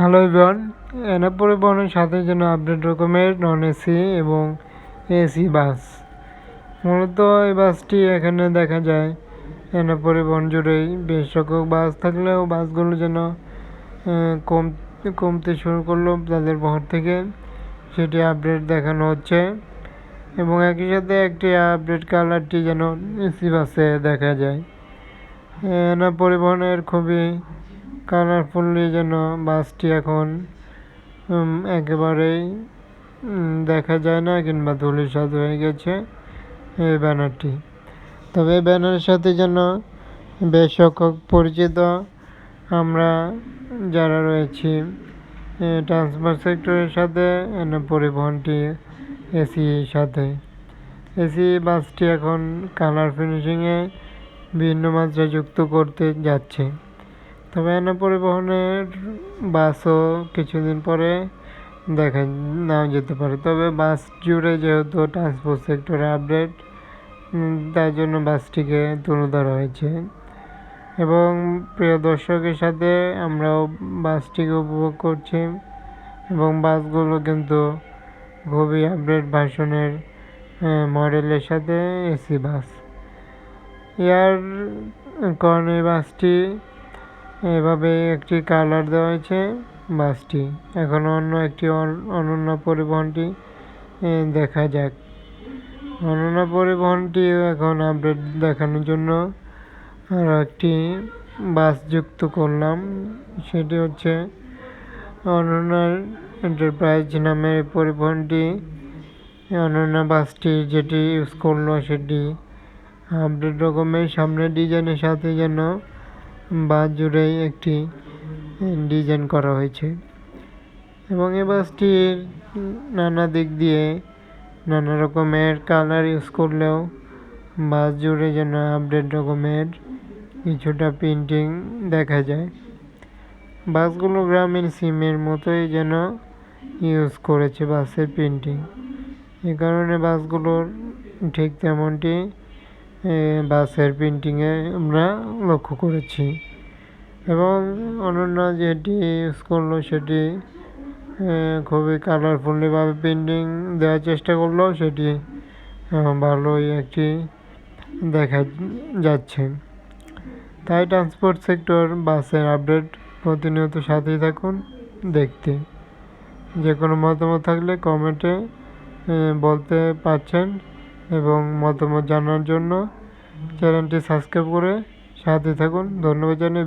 Hello even এনা পরিবহনের সাথে যেন আপডেট রকমের নন এসি এবং এসি বাস মূলত এই বাসটি এখানে দেখা যায়। এনা পরিবহন জুড়েই বেশ সংখ্যক বাস থাকলেও বাসগুলো যেন কম, কমতে শুরু করল তাদের ভর থেকে। সেটি আপডেট দেখানো হচ্ছে। এবং একই সাথে একটি আপডেট কালারটি যেন এসি বাসে দেখা যায়। এনা পরিবহনের খুবই কালারফুললি যেন বাসটি এখন একেবারেই দেখা যায় না কিংবা ধুলিসাৎ হয়ে গেছে এই ব্যানারটি। তবে এই ব্যানারের সাথে যেন বেশ পরিচিত আমরা যারা রয়েছি ট্রান্সপোর্ট সেক্টরের সাথে পরিবহনটি, এসি সাথে। এসি বাসটি এখন কালার ফিনিশিংয়ে ভিন্ন মাত্রা যুক্ত করতে যাচ্ছে। তবে এনা পরিবহনের বাসও কিছুদিন পরে দেখা নাও যেতে পারে। তবে বাস জুড়ে যেহেতু ট্রান্সপোর্ট সেক্টরে আপডেট তাই জন্য বাসটিকে তুলে ধরা হয়েছে। এবং প্রিয় দর্শকের সাথে আমরাও বাসটিকে উপভোগ করছি এবং বাসগুলো কিন্তু খুবই আপডেট ভার্সনের মডেলের সাথে এসি বাস। এয়ার কারণে বাসটি এভাবে একটি কালার দেওয়া হয়েছে বাসটি। এখন অন্য একটি অনন্য পরিবহনটি দেখা যাক। অনন্য পরিবহনটি এখন আপডেট দেখানোর জন্য আরও একটি বাস যুক্ত করলাম। সেটি হচ্ছে অনন্য এন্টারপ্রাইজ নামের পরিবহনটি। অনন্য বাসটি যেটি ইউজ করল সেটি আপডেট রকমের সামনের ডিজাইনের সাথে যেন বাস জুড়েই একটি ডিজাইন করা হয়েছে। এবং এই বাসটির নানা দিক দিয়ে নানা রকমের কালার ইউজ করলেও বাস জুড়ে যেন আপডেট রকমের কিছুটা প্রিন্টিং দেখা যায়। বাসগুলো গ্রামীণ সিমের মতোই যেন ইউজ করেছে বাসের প্রিন্টিং। এ কারণে বাসগুলোর ঠিক তেমনটি বাসের পেন্টিংয়ে আমরা লক্ষ্য করেছি। এবং অনন্য যেটি ইউজ করল সেটি খুবই কালারফুলিভাবে পেন্টিং দেওয়ার চেষ্টা করল, সেটি ভালোই একটি দেখা যাচ্ছে। তাই ট্রান্সপোর্ট সেক্টর বাসের আপডেট প্রতিনিয়ত সাথেই থাকুন, দেখতে। যে কোনো মতামত থাকলে কমেন্টে বলতে পারছেন। এবং মতামত জানার জন্য চ্যানেলটি সাবস্ক্রাইব করে সাথে থাকুন। ধন্যবাদ জানাই